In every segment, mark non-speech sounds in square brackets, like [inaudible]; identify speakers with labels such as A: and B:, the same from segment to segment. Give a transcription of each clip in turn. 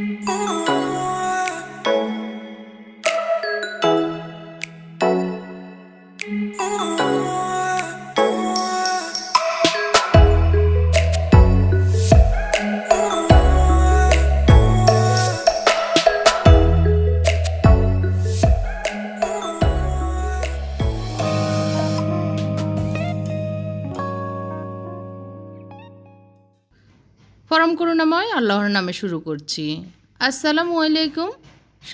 A: Oh. আল্লাহর নামে শুরু করছি। আসসালামু আলাইকুম।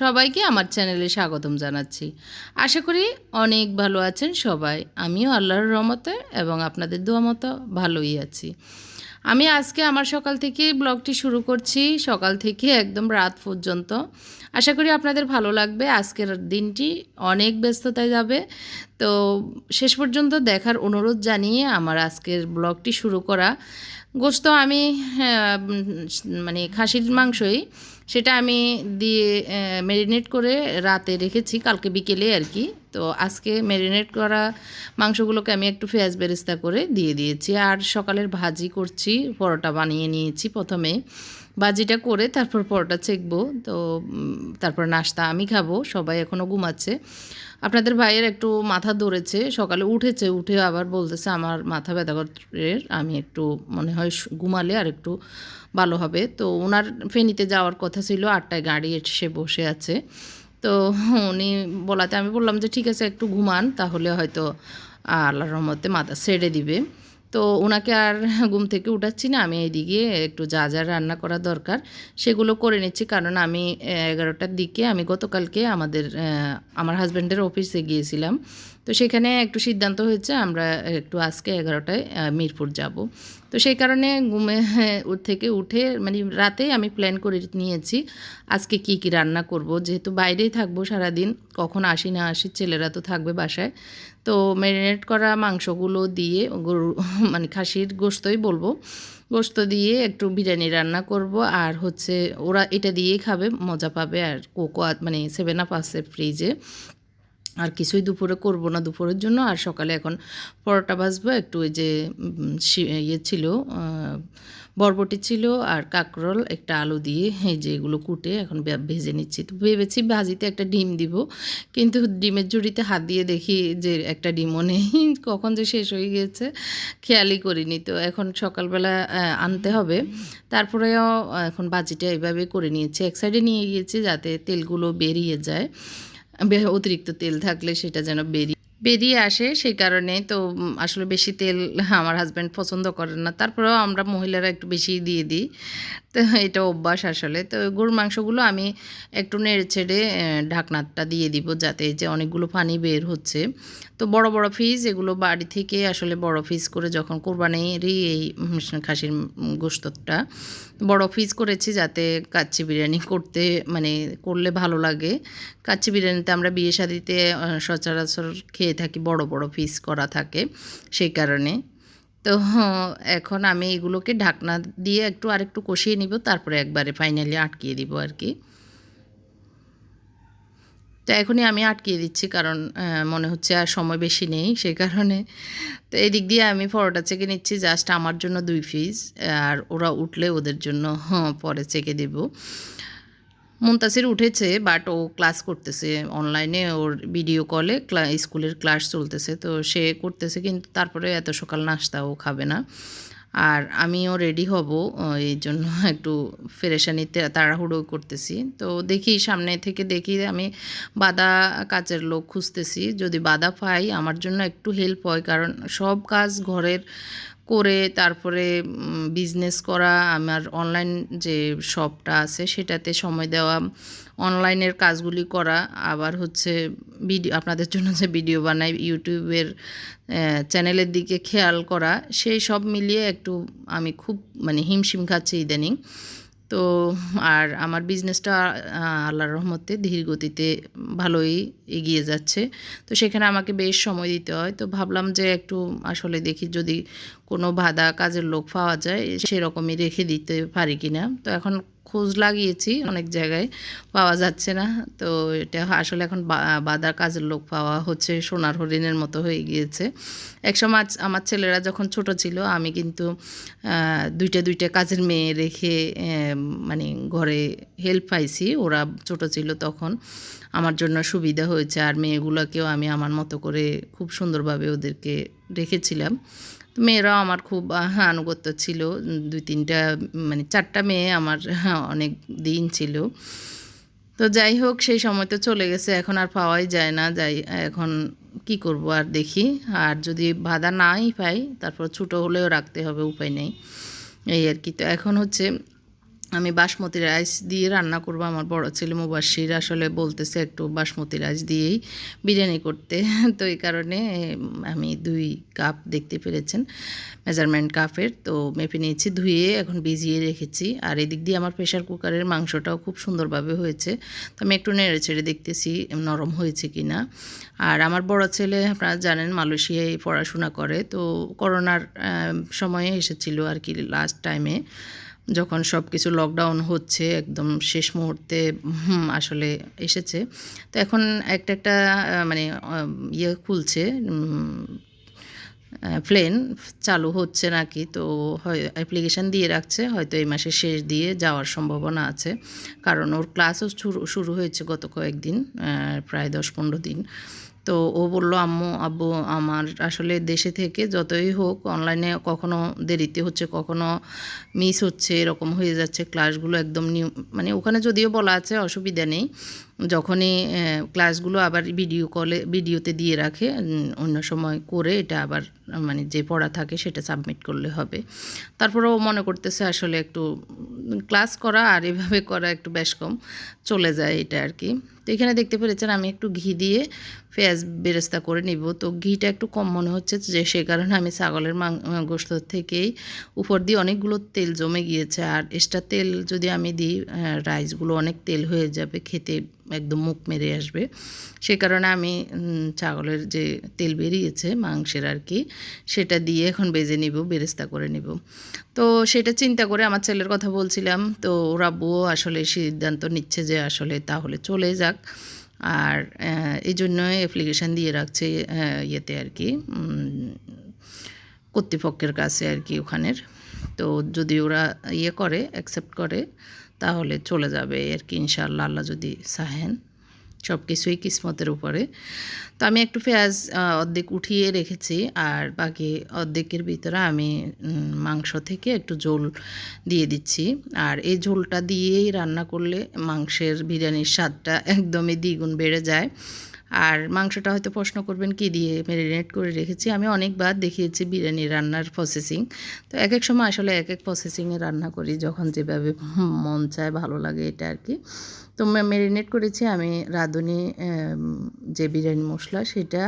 A: সবাইকে আমার চ্যানেলে স্বাগতম জানাচ্ছি। আশা করি অনেক ভালো আছেন সবাই। আমিও আল্লাহর রহমতে এবং আপনাদের দোয়া মতো ভালোই আছি। আমি আজকে আমার সকাল থেকে ব্লগটি শুরু করছি। সকাল থেকে একদম রাত পর্যন্ত। আশা করি আপনাদের ভালো লাগবে। আজকের দিনটি অনেক ব্যস্ততায় যাবে। তো শেষ পর্যন্ত দেখার অনুরোধ জানিয়ে আমার আজকের ব্লগটি শুরু করা। গোস্ত আমি মানে খাসির মাংসই, সেটা আমি দিয়ে ম্যারিনেট করে রাতে রেখেছি, কালকে বিকেলে আর কি। তো আজকে ম্যারিনেট করা মাংসগুলোকে আমি একটু পেঁয়াজ বেরেস্তা করে দিয়ে দিয়েছি। আর সকালের ভাজি করছি, পরোটা বানিয়ে নিয়েছি প্রথমে। ভাজিটা করে তারপর পরোটা চেকবো তো তারপর নাস্তা আমি খাব, সবাই এখনও ঘুমাচ্ছে। আপনাদের ভাইয়ের একটু মাথা ধরেছে, সকালে উঠেছে, উঠে আবার বলতেছে, আমার মাথা ব্যথা করে আমি একটু মনে হয় ঘুমালে আর একটু ভালো হবে। তো ওনার ফেনীতে যাওয়ার কথা ছিল, আটটায় গাড়ি এসে বসে আছে। তো উনি বলাতে, আমি বললাম যে, ঠিক আছে, একটু ঘুমান, তাহলে হয়তো আল্লাহর রহমতে মাথা ছেড়ে দিবে। তো ওনাকে আর ঘুম থেকে উঠাচ্ছি না। আমি এদিকে একটু যা যা রান্না করা দরকার সেগুলো করে নিচ্ছি। কারণ আমি এগারোটার দিকে আমি গতকালকে আমাদের আমার হাজব্যান্ডের অফিসে গিয়েছিলাম। তো সেখানে একটু সিদ্ধান্ত হয়েছে, আমরা একটু আজকে এগারোটায় মিরপুর যাব। তো সেই কারণে ঘুমে [laughs] থেকে উঠে মানে রাতেই আমি প্ল্যান করে নিয়েছি আজকে কি কি রান্না করব। যেহেতু বাইরেই থাকব সারাদিন, কখন আসি না আসি ছেলেরা তো থাকবে বাসায়। তো ম্যারিনেট করা মাংসগুলো দিয়ে গরু [laughs] মানে খাসির গোস্তই বলব। গোস্ত দিয়ে একটু বিরিয়ানি রান্না করব, আর হচ্ছে ওরা এটা দিয়েই খাবে, মজা পাবে, আর কোকো মানে সেভেন আপ আছে ফ্রিজে আর কিছুই দুপুরে করব না দুপুরের জন্য। আর সকালে এখন পরোটা ভাজবো, একটু ওই যে ইয়ে ছিল বরবটি ছিল আর কাঁকরোল, একটা আলু দিয়ে, এই যে এগুলো কুটে এখন ভেজে নিচ্ছি। তো ভেবেছি ভাজিতে একটা ডিম দিব, কিন্তু ডিমের জুড়িতে হাত দিয়ে দেখি যে একটা ডিমও নেই। [laughs] কখন যে শেষ হয়ে গিয়েছে, খেয়ালই করিনি। তো এখন সকালবেলা আনতে হবে। তারপরেও এখন বাজিটা এইভাবে করে নিয়েছি। এক সাইডে নিয়ে গিয়েছি যাতে তেলগুলো বেরিয়ে যায়। অতিরিক্ত তেল থাকলে সেটা যেন বেরিয়ে বেরিয়ে আসে। সেই কারণে তো আসলে বেশি তেল আমার হাজব্যান্ড পছন্দ করেন না। তারপরেও আমরা মহিলারা একটু বেশি দিয়ে দিই। তো এটা অভ্যাস আসলে। তো গরুর মাংসগুলো আমি একটু নেড়ে ছেড়ে ঢাকনাটা দিয়ে দিব যাতে যে অনেকগুলো পানি বের হচ্ছে। তো বড় বড় ফিস এগুলো বাড়ি থেকে আসলে বড় ফিস করে যখন কোরবানিরই এই খাসির গোস্তটা বড় ফিস করেছি যাতে কাচ্চি বিরিয়ানি করতে মানে করলে ভালো লাগে। কাচ্চি বিরিয়ানিতে আমরা বিয়ে শাদিতে সচরাচর খেয়ে থাকি, বড় বড় পিস করা থাকে সেই কারণে। তো এখন আমি এগুলোকে ঢাকনা দিয়ে একটু আরেকটু কষিয়ে নিব, তারপরে একবারে ফাইনালি আটকিয়ে দিব আর কি। তো এখনই আমি আটকিয়ে দিচ্ছি কারণ মনে হচ্ছে আর সময় বেশি নেই সেই কারণে। তো এই দিক দিয়ে আমি পরোটা চেকে নিচ্ছি জাস্ট আমার জন্য দুই পিস আর ওরা উঠলে ওদের জন্য হ্যাঁ, পরে চেকে দেব। মুনতাসির উঠেছে বাট ও ক্লাস করতেছে অনলাইনে ওর ভিডিও ক্লা স্কুলের ক্লাস চলতেছে। তো সে করতেছে কিন্তু তারপরে এত সকাল নাস্তা ও খাবে না। আর আমিও রেডি হব এই জন্য [laughs] একটু ফেরেশানিতে তাড়াহুড়ো করতেছি। তো দেখি সামনে থেকে দেখি আমি বাদা কাজের লোক খুঁজতেছি। যদি বাদা পাই, আমার জন্য একটু হেল্প হয়, কারণ সব কাজ ঘরের করে তারপরে বিজনেস করা, আমার অনলাইন যে শপটা আছে সেটাতে সময় দেওয়া অনলাইনের কাজগুলি করা, আবার হচ্ছে ভিডিও আপনাদের জন্য যে ভিডিও বানাই ইউটিউবের চ্যানেলের দিকে খেয়াল করা, সেই সব মিলিয়ে একটু আমি খুব মানে হিমশিম খাচ্ছি ইদানিং। তো আর আমার বিজনেসটা আল্লাহর রহমতে ধীর গতিতে ভালোই এগিয়ে যাচ্ছে। তো সেখানে আমাকে বেশ সময় দিতে হয়। তো ভাবলাম যে একটু আসলে দেখি যদি কোনো বাধা কাজের লোক পাওয়া যায়, সেরকমই রেখে দিতে পারি কিনা। তো এখন খোঁজ লাগিয়েছি অনেক জায়গায়, পাওয়া যাচ্ছে না। তো এটা আসলে এখন বাদার কাজের লোক পাওয়া হচ্ছে, সোনার হরিণের মতো হয়ে গিয়েছে। একসময় আমার ছেলেরা যখন ছোট ছিল, আমি কিন্তু দুইটা দুইটা কাজের মেয়ে রেখে মানে ঘরে হেল্প পাইছি। ওরা ছোট ছিল তখন। আমার জন্য সুবিধা হয়েছে। আর মেয়েগুলোকেও আমি আমার মতো করে খুব সুন্দরভাবে ওদেরকে রেখেছিলাম। তো মেয়েরাও আমার খুব হ্যাঁ আনুগত্য ছিল। দুই, তিনটা মানে চারটা মেয়ে আমার অনেক দিন ছিল। তো যাই হোক, সেই সময় তো চলে গেছে, এখন আর পাওয়াই যায় না। যাই, এখন কি করব আর দেখি। আর যদি বাধা নাই পাই, তারপর ছোটো হলেও রাখতে হবে, উপায় নেই। এই আর কি। তো এখন হচ্ছে আমি বাসমতি রাইস দিয়ে রান্না করব আমার বড় ছেলে মুবাসির আসলে বলতেছে একটু বাসমতি রাইস দিয়েই বিরিয়ানি করতে। [laughs] তো এই কারণে আমি দুই কাপ দেখতে পেরেছেন, মেজারমেন্ট কাপের। তো মেপে নিয়েছি, ধুয়ে এখন ভিজিয়ে রেখেছি। আর এদিক দিয়ে আমার প্রেশার কুকারের মাংসটাও খুব সুন্দরভাবে হয়েছে। তো আমি একটু নেড়ে চেড়ে দেখতেছি নরম হয়েছে কি না। আর আমার বড় ছেলে, আপনারা জানেন, মালয়েশিয়ায় পড়াশোনা করে। তো করোনার সময়ে এসেছিল আর কি লাস্ট টাইমে যখন সব কিছু লকডাউন হচ্ছে, একদম শেষ মুহূর্তে আসলে এসেছে। তো এখন একটা একটা মানে ইয়ে খুলছে প্লেন চালু হচ্ছে নাকি, তো হয় অ্যাপ্লিকেশান দিয়ে রাখছে, হয়তো এই মাসের শেষ দিয়ে যাওয়ার সম্ভাবনা আছে। কারণ ওর ক্লাসও শুরু শুরু হয়েছে গত কয়েকদিন প্রায় দশ পনেরো দিন। তো ও বলল, আম্মু, আব্বু, আমার আসলে দেশে থেকে যতই হোক অনলাইনে কখনো দেরিতে হচ্ছে, কখনো মিস হচ্ছে, এরকম হয়ে যাচ্ছে ক্লাসগুলো একদম নিউ মানে ওখানে যদিও বলা আছে অসুবিধা নেই যখনই ক্লাসগুলো আবার ভিডিও কলে ভিডিওতে দিয়ে রাখে অন্য সময় করে এটা আবার মানে যে পড়া থাকে সেটা সাবমিট করলে হবে। তারপরে ও মনে করতেছে আসলে একটু ক্লাস করা আর এভাবে করা একটু বেশ কম চলে যায় এটা আর কি। তো এখানে দেখতে পেরেছেন আমি একটু ঘি দিয়ে পেঁয়াজ বেরেস্তা করে নিব। তো ঘিটা একটু কম মনে হচ্ছে যে সে কারণে আমি ছাগলের গোস্ত থেকেই উপর দিয়ে অনেকগুলো তেল জমে গিয়েছে। আর এক্সট্রা তেল যদি আমি দিই রাইসগুলো অনেক তেল হয়ে যাবে খেতে। একদম মুখ মেরে আসবে। সে কারণে আমি ছাগলের যে তেল বেরিয়েছে, মাংসের আর কি, সেটা দিয়ে এখন বেজে নিব, বেরেস্তা করে নিব। তো সেটা চিন্তা করে আমার ছেলের কথা বলছিলাম, তো ওরা বউ আসলে সিদ্ধান্ত নিচ্ছে যে আসলে তাহলে চলে যাক। আর এই জন্যই অ্যাপ্লিকেশান দিয়ে রাখছে ইয়েতে আর কি কর্তৃপক্ষের কাছে আর কি ওখানের। তো যদি ওরা ইয়ে করে অ্যাকসেপ্ট করে তাহলে চলে যাবে আর কি, ইনশাআল্লাহ আল্লাহ যদি সাহেন সব কিছুই কিসমতের উপরে। তো আমি একটু পেঁয়াজ অর্ধেক উঠিয়ে রেখেছি আর বাকি অর্ধেকের ভিতরে আমি মাংস থেকে একটু ঝোল দিয়ে দিচ্ছি। আর এই ঝোলটা দিয়েই রান্না করলে মাংসের বিরিয়ানির স্বাদটা একদমই দ্বিগুণ বেড়ে যায়। আর মাংসটা হয়তো প্রশ্ন করবেন, কি দিয়ে ম্যারিনেট করে রেখেছি? আমি অনেকবার দেখিয়েছি বিরিয়ানি রান্নার প্রসেসিং তো এক এক সময় আসলে এক এক প্রসেসিংয়ে রান্না করি, যখন যেভাবে মন চায়, ভালো লাগে এটা আর কি। তো ম্যারিনেট করেছি, আমি রাঁধুনি যে বিরিয়ানি মশলা, সেটা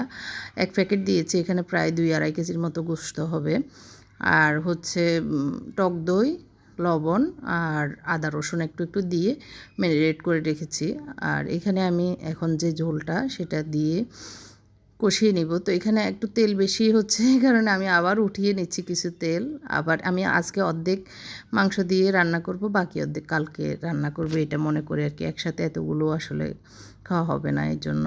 A: এক প্যাকেট দিয়েছি, এখানে প্রায় দুই আড়াই কেজির মতো গোস্ত হবে। আর হচ্ছে টক দই লবণ আর আদা রসুন একটু একটু দিয়ে ম্যারিনেট করে রেখেছি। আর এখানে আমি এখন যে ঝোলটা সেটা দিয়ে কষিয়ে নিব। তো এখানে একটু তেল বেশি হচ্ছে কারণে আমি আবার উঠিয়ে নিচ্ছি কিছু তেল। আবার আমি আজকে অর্ধেক মাংস দিয়ে রান্না করব, বাকি অর্ধেক কালকে রান্না করব। এটা মনে করে আর কি একসাথে এতগুলো আসলে খাওয়া হবে না এই জন্য।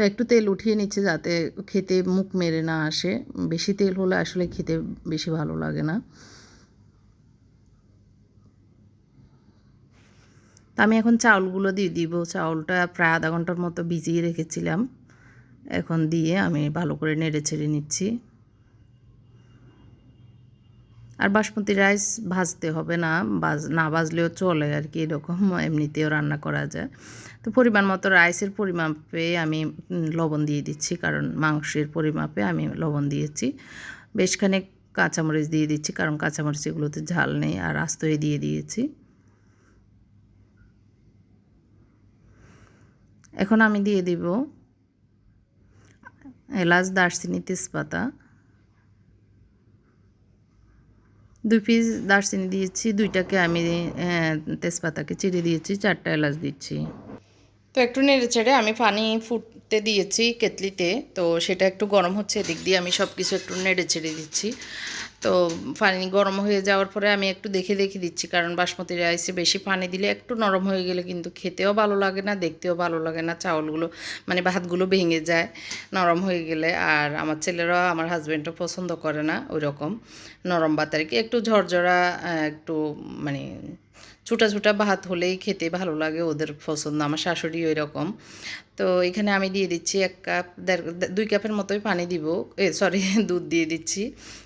A: তো একটু তেল উঠিয়ে নিচ্ছে যাতে খেতে মুখ মেরে না আসে। বেশি তেল হলে আসলে খেতে বেশি ভালো লাগে না। আমি এখন চাউলগুলো দিয়ে দিব। চাউলটা প্রায় আধা ঘণ্টার মতো ভিজিয়ে রেখেছিলাম। এখন দিয়ে আমি ভালো করে নেড়ে ছেড়ে নিচ্ছি। আর বাসমতি রাইস ভাজতে হবে না, বাজ, না ভাজলেও চলে আর কি, এরকম এমনিতেও রান্না করা যায়। তো পরিমাণ মতো রাইসের পরিমাপে আমি লবণ দিয়ে দিচ্ছি, কারণ মাংসের পরিমাপে আমি লবণ দিয়েছি। বেশ খানিক কাঁচামরিচ দিয়ে দিচ্ছি, কারণ কাঁচামরিচ এগুলোতে ঝাল নেই, আর আস্তই দিয়ে দিয়েছি। এখন আমি দিয়ে দিব এলাচ, দারচিনি, তেজপাতা। দুই পিস দারচিনি দিয়েছি, দুইটাকে আমি তেজপাতাকে চিড়ে দিয়েছি, চারটা এলাচ দিচ্ছি। তো একটু নেড়ে চেড়ে আমি পানি ফুটতে দিয়েছি কেতলিতে তো সেটা একটু গরম হচ্ছে, এদিক দিয়ে আমি সব কিছু একটু নেড়ে ছেড়ে দিচ্ছি। তো পানি গরম হয়ে যাওয়ার পরে আমি একটু দেখে দেখে দিচ্ছি, কারণ বাসমতি রাইসে বেশি পানি দিলে একটু নরম হয়ে গেলে কিন্তু খেতেও ভালো লাগে না, দেখতেও ভালো লাগে না, চাউলগুলো মানে ভাতগুলো ভেঙে যায় নরম হয়ে গেলে। আর আমার ছেলেরাও আমার হাজব্যান্ডও পছন্দ করে না ওই রকম নরম ভাত আর কি। একটু ঝরঝরা একটু মানে ছোটা ছোটা ভাত হলেই খেতে ভালো লাগে, ওদের পছন্দ, আমার শাশুড়ি ওই রকম তো এখানে আমি দিয়ে দিচ্ছি এক কাপ দুই কাপের মতোই পানি দিব। এ সরি [laughs] দুধ দিয়ে দিচ্ছি।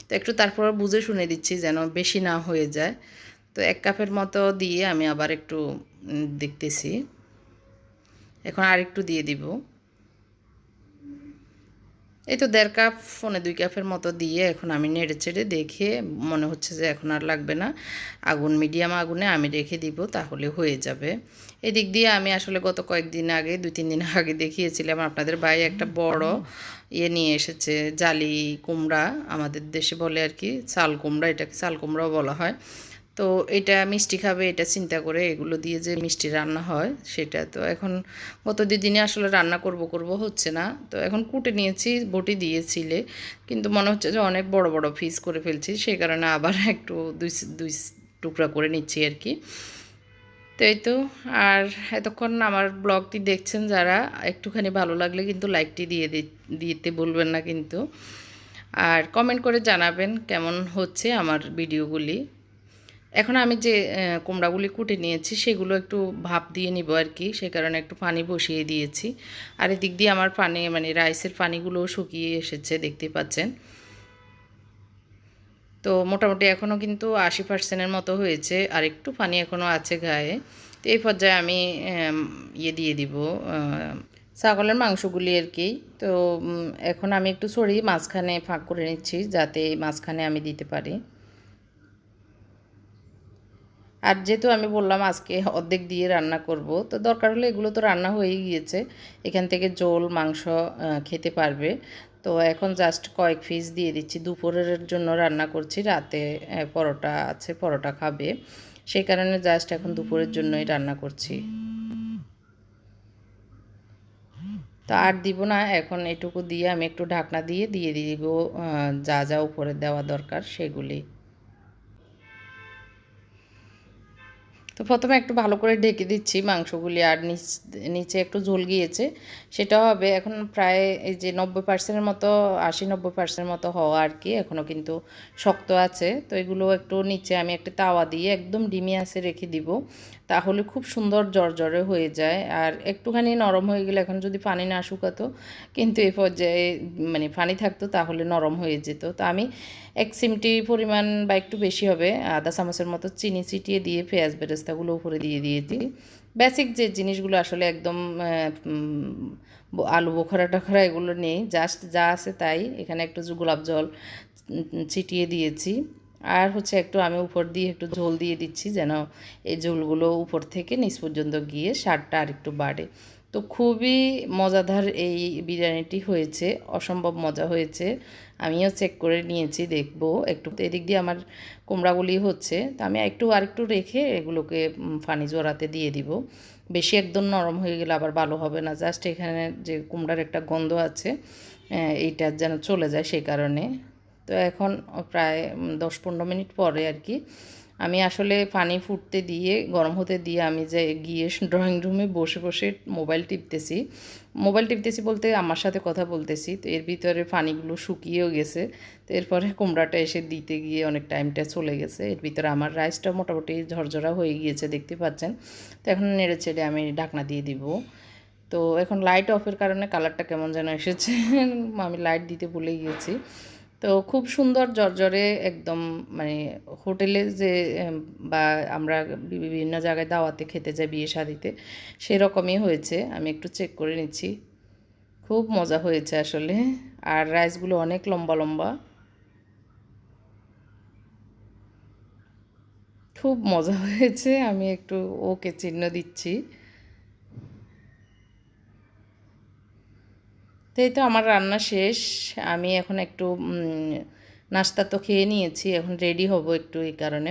A: তো একটু তারপর বুঝে শুনে দিচ্ছি যেন বেশি না হয়ে যায়। তো এক কাপের মতো দিয়ে আমি আবার একটু দেখতেছি। এখন আর একটু দিয়ে দিব। এই তো দেড় কাপ ফোনে দুই কাপের মতো দিয়ে এখন আমি নেড়ে চেড়ে দেখে মনে হচ্ছে যে এখন আর লাগবে না। আগুন মিডিয়াম আগুনে আমি রেখে দিব তাহলে হয়ে যাবে। এদিক দিয়ে আমি আসলে গত কয়েকদিন আগে দুই তিন দিন আগে দেখিয়েছিলাম আপনাদের ভাই একটা বড় ইয়ে নিয়ে এসেছে জালি কুমড়া আমাদের দেশে বলে আর কি চাল কুমড়া এটাকে চাল কুমড়াও বলা হয়। তো এটা মিষ্টি খাবে, এটা চিন্তা করে এগুলো দিয়ে যে মিষ্টি রান্না হয় সেটা তো এখন গত দিনে আসলে রান্না করব করব হচ্ছে না। তো এখন কুটে নিয়েছি, বটি দিয়েছিলে, কিন্তু মনে হচ্ছে যে অনেক বড় বড় ফিস করে ফেলছি সেই কারণে আবার [laughs] একটু দুই দুই টুকরা করে নিচ্ছি আর কি। তো এই তো, আর এতক্ষণ আমার ব্লগটি দেখছেন যারা, একটুখানি ভালো লাগলে কিন্তু লাইকটি দিয়ে দিতে বলবেন না কিন্তু। আর কমেন্ট করে জানাবেন কেমন হচ্ছে আমার ভিডিওগুলি এখন আমি যে কুমড়াগুলি কুটে নিয়েছি, সেগুলো একটু ভাপ দিয়ে নিব আর কি, সে কারণে একটু পানি বসিয়ে দিয়েছি। আর এদিক দিয়ে আমার পানি মানে রাইসের পানিগুলোও শুকিয়ে এসেছে দেখতে পাচ্ছেন। তো মোটামুটি এখনও কিন্তু আশি পার্সেন্টের মতো হয়েছে, আর একটু পানি এখনও আছে গায়ে। তো এই পর্যায়ে আমি ইয়ে দিয়ে দিব ছাগলের মাংসগুলি আর কি। তো এখন আমি একটু সরিয়ে মাঝখানে ফাঁক করে নিচ্ছি, যাতে মাঝখানে আমি দিতে পারি। আর যেহেতু আমি বললাম আজকে অর্ধেক দিয়ে রান্না করব, তো দরকার হলে এগুলো তো রান্না হয়েই গিয়েছে। এখান থেকে ঝোল মাংস খেতে পারবে। তো এখন জাস্ট কয়েক পিস দিয়ে দিচ্ছি। দুপুরের জন্য রান্না করছি, রাতে পরোটা আছে, পরোটা খাবে। সেই কারণে জাস্ট এখন দুপুরের জন্যই রান্না করছি। তো আর দিব না, এখন এটুকু দিয়ে আমি একটু ঢাকনা দিয়ে দিয়ে দিব যা যা উপরে দেওয়া দরকার সেগুলি। তো প্রথমে একটু ভালো করে ঢেকে দিচ্ছি মাংসগুলি আর নিচ একটু ঝোল গিয়েছে, সেটাও হবে। এখন প্রায় এই যে নব্বই পার্সেন্টের মতো, আশি নব্বই পার্সেন্টের মতো হওয়া আর কি এখনও কিন্তু শক্ত আছে। তো এগুলো একটু নিচে আমি একটা তাওয়া দিয়ে একদম ডিমি আসে রেখে দিব, তাহলে খুব সুন্দর জর্জরে হয়ে যায়। আর একটুখানি নরম হয়ে গেলে, এখন যদি পানি না শুকাতো, কিন্তু এই পর্যায়ে মানে পানি থাকতো, তাহলে নরম হয়ে যেত। তো আমি এক সিমটি পরিমাণ বা একটু বেশি হবে, আদা চামচের মতো চিনি চিটিয়ে দিয়ে পেঁয়াজ বেরেস্তাগুলো উপরে দিয়ে দিয়েছি। বেসিক যে জিনিসগুলো আসলে একদম আলু বোখরা টাখরা এগুলো নেই জাস্ট যা আছে তাই। এখানে একটু গোলাপ জল ছিটিয়ে দিয়েছি। আর হচ্ছে একটু আমি উপর দিয়ে একটু ঝোল দিয়ে দিচ্ছি যেন এই ঝোলগুলো উপর থেকে নিচ পর্যন্ত গিয়ে স্বাদটা আর একটু বাড়ে। তো খুবই মজাদার এই বিরিয়ানিটি হয়েছে, অসম্ভব মজা হয়েছে। আমিও চেক করে নিয়েছি, দেখব একটু। এদিক দিয়ে আমার কুমড়াগুলি হচ্ছে, তো আমি একটু আরেকটু রেখে এগুলোকে পানি জোড়াতে দিয়ে দিব। বেশি একদম নরম হয়ে গেলে আবার ভালো হবে না। জাস্ট এখানে যে কুমড়ার একটা গন্ধ আছে এইটা যেন চলে যায় সেই কারণে। তো এখন প্রায় দশ পনেরো মিনিট পরে আর কি আমি আসলে পানি ফুটতে দিয়ে, গরম হতে দিয়ে আমি যে গিয়ে [laughs] ড্রয়িং রুমে বসে বসে মোবাইল টিপতেছি। মোবাইল টিপতেছি বলতে আমার সাথে কথা বলতেছি, তো এর ভিতরে পানিগুলো শুকিয়েও গেছে। তো এরপরে কুমড়াটা এসে দিতে গিয়ে অনেক টাইমটা চলে গেছে। এর ভিতরে আমার রাইসটা মোটামুটি ঝরঝরা হয়ে গিয়েছে, দেখতে পাচ্ছেন। তো এখন নেড়ে চেড়ে আমি ঢাকনা দিয়ে দিব। তো এখন লাইট অফের কারণে কালারটা কেমন যেন এসেছে। [laughs] আমি লাইট দিতে ভুলে গিয়েছি। তো খুব সুন্দর জর্জরে একদম মানে হোটেলে যে বা আমরা বিভিন্ন জায়গায় দাওয়াতে খেতে যাই বিয়ে শাদিতে, সেরকমই হয়েছে। আমি একটু চেক করে নিচ্ছি। খুব মজা হয়েছে আসলে। আর রাইসগুলো অনেক লম্বা লম্বা। খুব মজা হয়েছে। আমি একটু ওকে চিহ্ন দিচ্ছি। তো এই তো আমার রান্না শেষ। আমি এখন একটু নাস্তা তো খেয়ে নিয়েছি, এখন রেডি হব একটু এই কারণে।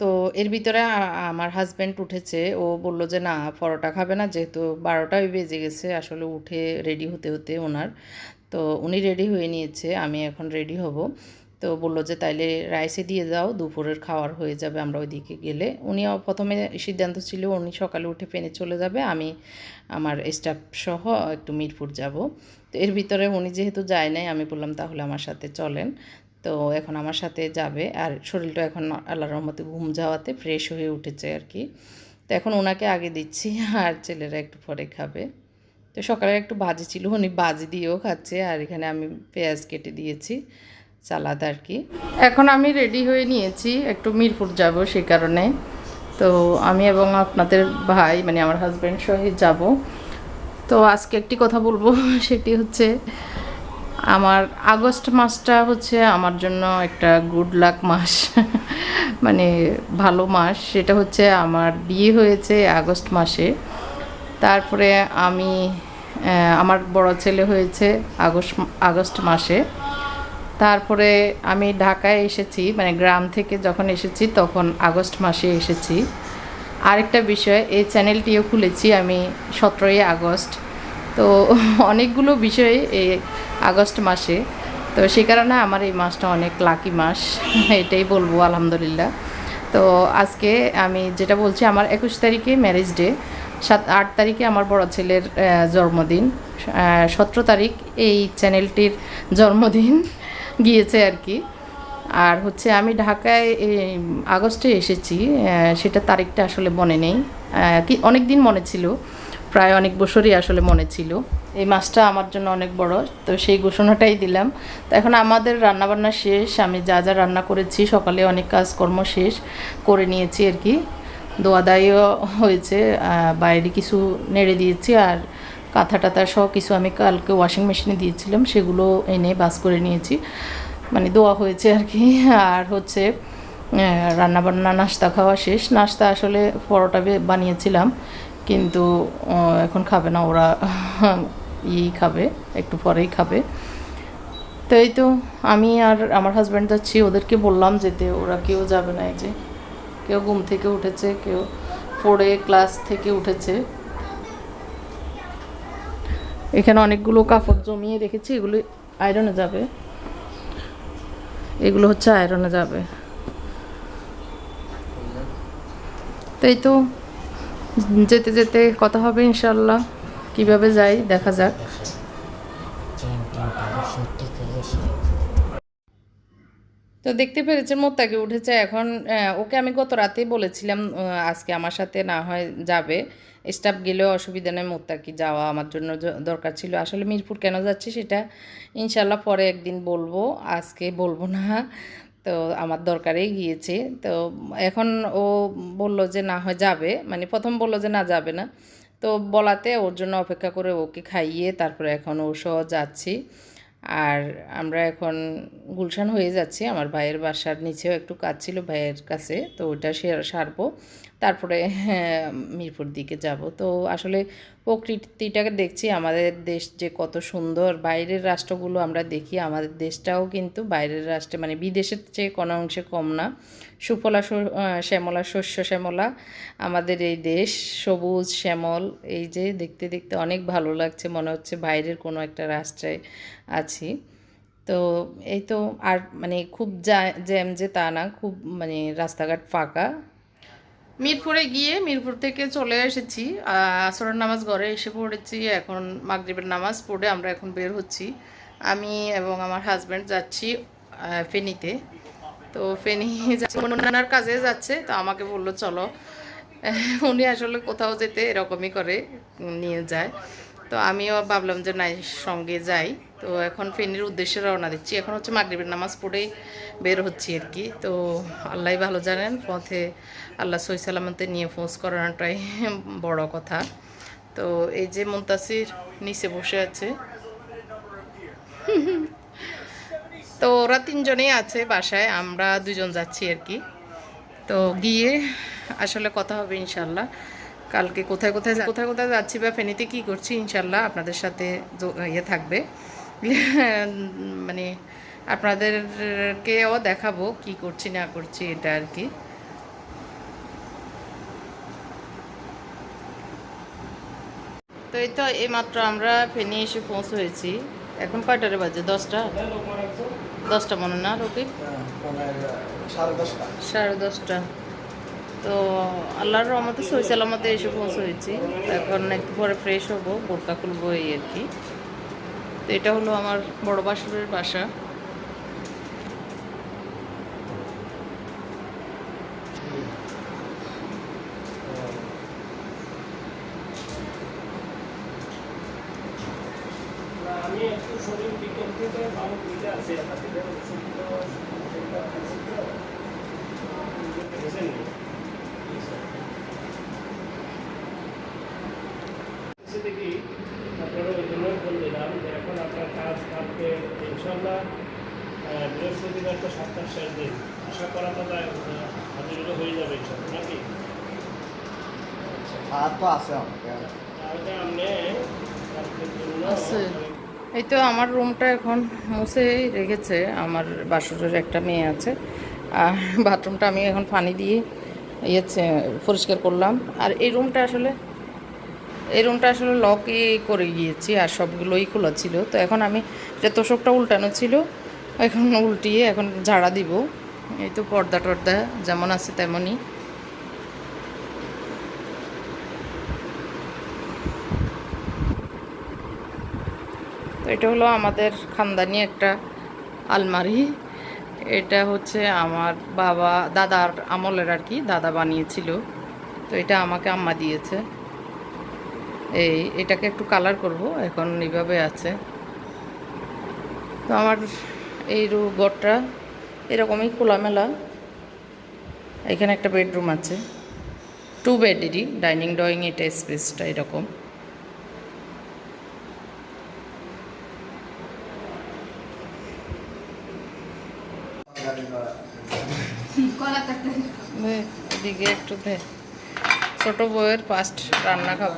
A: তো এর ভিতরে আমার হাজব্যান্ড উঠেছে, ও বলল যে না, পরোটা খাবে না, যেহেতু বারোটাই বেজে গেছে, আসলে উঠে রেডি হতে হতে ওনার। তো উনি রেডি হয়ে নিয়েছে, আমি এখন রেডি হব। তো বলল যে, তাইলে রাইসে দিয়ে যাও দুপুরের খাওয়ার হয়ে যাবে আমরা ওইদিকে গেলে। উনিও প্রথমে সিদ্ধান্ত ছিল, উনি সকালে উঠে ফেনে চলে যাবে, আমি আমার স্টাফ সহ একটু মিরপুর যাব। তো এর ভিতরে উনি যেহেতু যায় নাই, আমি বললাম, তাহলে আমার সাথে চলেন। তো এখন আমার সাথে যাবে, আর শরীরটা এখন আল্লাহর রহমতে ঘুম যাওয়াতে ফ্রেশ হয়ে উঠেছে আর কি তো এখন ওনাকে আগে দিচ্ছি, আর ছেলেরা একটু পরে খাবে। তো সকালে একটু বাজি ছিল, উনি বাজি দিয়েও খাচ্ছে, আর এখানে আমি পেঁয়াজ কেটে দিয়েছি। সালাদ আর কি। এখন আমি রেডি হয়ে নিয়েছি, একটু মিরপুর যাব সে কারণে। তো আমি এবং আপনাদের ভাই মানে আমার হাজব্যান্ড সহিত যাব। তো আজকে একটি কথা বলব, [laughs] সেটি হচ্ছে আমার আগস্ট মাসটা হচ্ছে আমার জন্য একটা গুড লাক মাস। [laughs] মানে ভালো মাস, সেটা হচ্ছে আমার বিয়ে হয়েছে আগস্ট মাসে। তারপরে আমি আমার বড় ছেলে হয়েছে আগস্ট আগস্ট মাসে। তারপরে আমি ঢাকায় এসেছি মানে গ্রাম থেকে যখন এসেছি তখন আগস্ট মাসে এসেছি। আরেকটা বিষয়, এই চ্যানেলটিও খুলেছি আমি সতেরোই আগস্ট। তো [laughs] অনেকগুলো বিষয় এই আগস্ট মাসে। তো সে কারণে আমার এই মাসটা অনেক লাকি মাস, [laughs] এটাই বলব, আলহামদুলিল্লাহ। তো আজকে আমি যেটা বলছি, আমার একুশ তারিখে ম্যারেজ ডে সাত, আট তারিখে আমার বড় ছেলের জন্মদিন। সতেরো তারিখ এই চ্যানেলটির জন্মদিন। গিয়েছে আর কি। আর হচ্ছে আমি ঢাকায় আগস্টে এসেছি সেটা তারিখটা আসলে মনে নেই। কি অনেক দিন মনে ছিল, প্রায় অনেক বছরই আসলে মনে ছিল। এই মাসটা আমার জন্য অনেক বড়, তো সেই ঘোষণাটাই দিলাম। তো এখন আমাদের রান্নাবান্না শেষ, আমি যা যা রান্না করেছি, সকালে অনেক কাজকর্ম শেষ করে নিয়েছি আর কি। দোয়াদাইও হয়েছে বাইরে কিছু নেড়ে দিয়েছি আর কাঁথা টাথা সহ কিছু আমি কালকে ওয়াশিং মেশিনে দিয়েছিলাম, সেগুলো এনে বাস করে নিয়েছি। মানে দোয়া হয়েছে আর কি। আর হচ্ছে রান্না বান্না নাস্তা খাওয়া শেষ। নাস্তা আসলে পরোটা বানিয়েছিলাম, কিন্তু এখন খাবে না। ওরা ইয়েই খাবে, একটু পরেই খাবে। তো এই তো, আমি আর আমার হাজব্যান্ড যাচ্ছি। ওদেরকে বললাম যেতে, ওরা কেউ যাবে না এই যে। কেউ ঘুম থেকে উঠেছে, কেউ পড়ে ক্লাস থেকে উঠেছে। এখানে অনেকগুলো কাপড় জমিয়ে রেখেছি, এগুলো আয়রনে যাবে। এগুলো হচ্ছে আয়রনে যাবে। তাই তো, যেতে যেতে কথা হবে ইনশাল্লাহ কীভাবে যাই, দেখা যাক। তো দেখতে পেরেছেন মোত্তাকে উঠেছে। এখন ওকে আমি গত রাতেই বলেছিলাম আজকে আমার সাথে না হয় যাবে। স্টাফ গেলেও অসুবিধা নেই, মোত্তাকি যাওয়া আমার জন্য দরকার ছিল। আসলে মিরপুর কেন যাচ্ছি সেটা ইনশাল্লাহ পরে একদিন বলব। আজকে বলব না, তো আমার দরকারেই গিয়েছে। তো এখন ও বলল যে না হয় যাবে মানে প্রথম বলল যে না যাবে না। তো বলাতে ওর জন্য অপেক্ষা করে ওকে খাইয়ে তারপরে এখন ও যাচ্ছি। আর আমরা এখন গুলশান হয়ে যাচ্ছি। আমার ভাইয়ের বাসার নিচেও একটু কাজ ছিল ভাইয়ের কাছে, তো ওটা সারবো। তারপরে হ্যাঁ, মিরপুর দিকে যাব। তো আসলে প্রকৃতিটাকে দেখছি আমাদের দেশ যে কত সুন্দর বাইরের রাষ্ট্রগুলো আমরা দেখি আমাদের দেশটাও কিন্তু বাইরের রাষ্ট্রে মানে বিদেশের চেয়ে কোনো অংশে কম না। সুফলা শ্যামলা শস্য শ্যামলা আমাদের এই দেশ সবুজ শ্যামল এই যে দেখতে দেখতে অনেক ভালো লাগছে মনে হচ্ছে বাইরের কোনো একটা রাষ্ট্রে আছি। তো এই তো আর মানে খুব জ্যাম যে তা না খুব মানে রাস্তাঘাট ফাঁকা। মিরপুরে গিয়ে মিরপুর থেকে চলে এসেছি। আসরের নামাজ ঘরে এসে পড়েছি। এখন মাগরীবের নামাজ পড়ে আমরা এখন বের হচ্ছি। আমি এবং আমার হাজব্যান্ড যাচ্ছি ফেনিতে। তো ফেনি যাচ্ছে কাজে যাচ্ছে। তো আমাকে বলল, চলো। উনি আসলে কোথাও যেতে এরকমই করে নিয়ে যায়। তো আমিও ভাবলাম যে নাই, সঙ্গে যাই। তো এখন ফেনীর উদ্দেশ্যে রওনা দিচ্ছি। এখন হচ্ছে মাগরিবের নামাজ পড়েই বের হচ্ছি আর কি। তো আল্লাহ ভালো জানেন, পথে আল্লাহ সই সালামতে নিয়ে ফোঁস করানোটাই বড় কথা। তো এই যে মুন্তাসির নিচে বসে আছে। তো ওরা তিনজনেই আছে বাসায়, আমরা দুজন যাচ্ছি আর কি। তো গিয়ে আসলে কথা হবে ইনশাল্লাহ কালকে কোথায় কোথায় আচ্ছা। কোথায় কোথায় যাচ্ছি বা ফেনিতে কি করছি ইনশাল্লাহ আপনাদের সাথে ইয়ে থাকবে। [laughs] মানে আপনাদেরকেও দেখাবো কি করছি না করছি এটা আর কি। তো এই তো এইমাত্র আমরা ফেনি এসে পৌঁছেছি। এখন কয়টারে বাজে? দশটা? দশটা মনে না রবি হ্যাঁ,
B: সাড়ে দশটা।
A: সাড়ে দশটা। তো আল্লাহর রহমতে সই সালামতে এসে পৌঁছেছি এখন একটু পরে ফ্রেশ হব, বোরকা খুলবো এই আর কি। তো এটা হলো আমার বড় বাসুরের বাসা।
C: আমি একটু শরীর বিকেল থেকে ভালো আছি আপনাদের ওষুধ তো ওষুধটা খাচ্ছি তো বুঝেননি এসে দেখি আপনারা ওই জন্যই বলছিলাম যে এখন আপনার কাজ কালকে ইনশাল্লাহ আহ, বৃহস্পতিবার তো সপ্তাহ শেষ দিন। আশা করা তো হয়ে যাবে ইনশাল্লাহ নাকি?
B: তো আছে
A: আছে। এই তো আমার রুমটা এখন মুছে রেখেছে আমার বাসুরের একটা মেয়ে আছে। আর বাথরুমটা আমি এখন পানি দিয়ে ইয়ে ছে- পরিষ্কার করলাম। আর এই রুমটা আসলে এই রুমটা আসলে লকই করে গিয়েছি আর সবগুলোই খোলা ছিল। তো এখন আমি যে তোষকটা উল্টানো ছিল এখন উল্টিয়ে এখন ঝাড়া দিব। এই তো পর্দা টর্দা যেমন আছে তেমনই। তো এটা হলো আমাদের খানদানি একটা আলমারি। এটা হচ্ছে আমার বাবা, দাদার আমলের আর কি, দাদা বানিয়েছিল। তো এটা আমাকে আম্মা দিয়েছে। এই, এটাকে একটু কালার করব, এখন এইভাবে আছে। তো আমার এই রু ঘরটা এরকমই খোলামেলা। এখানে একটা বেডরুম আছে। টু বেডেরই ডাইনিং ড্রয়িং এটা স্পেসটা এরকম। দে, এদিকে একটু ছোট বউয়ের ফার্স্ট রান্না খাব।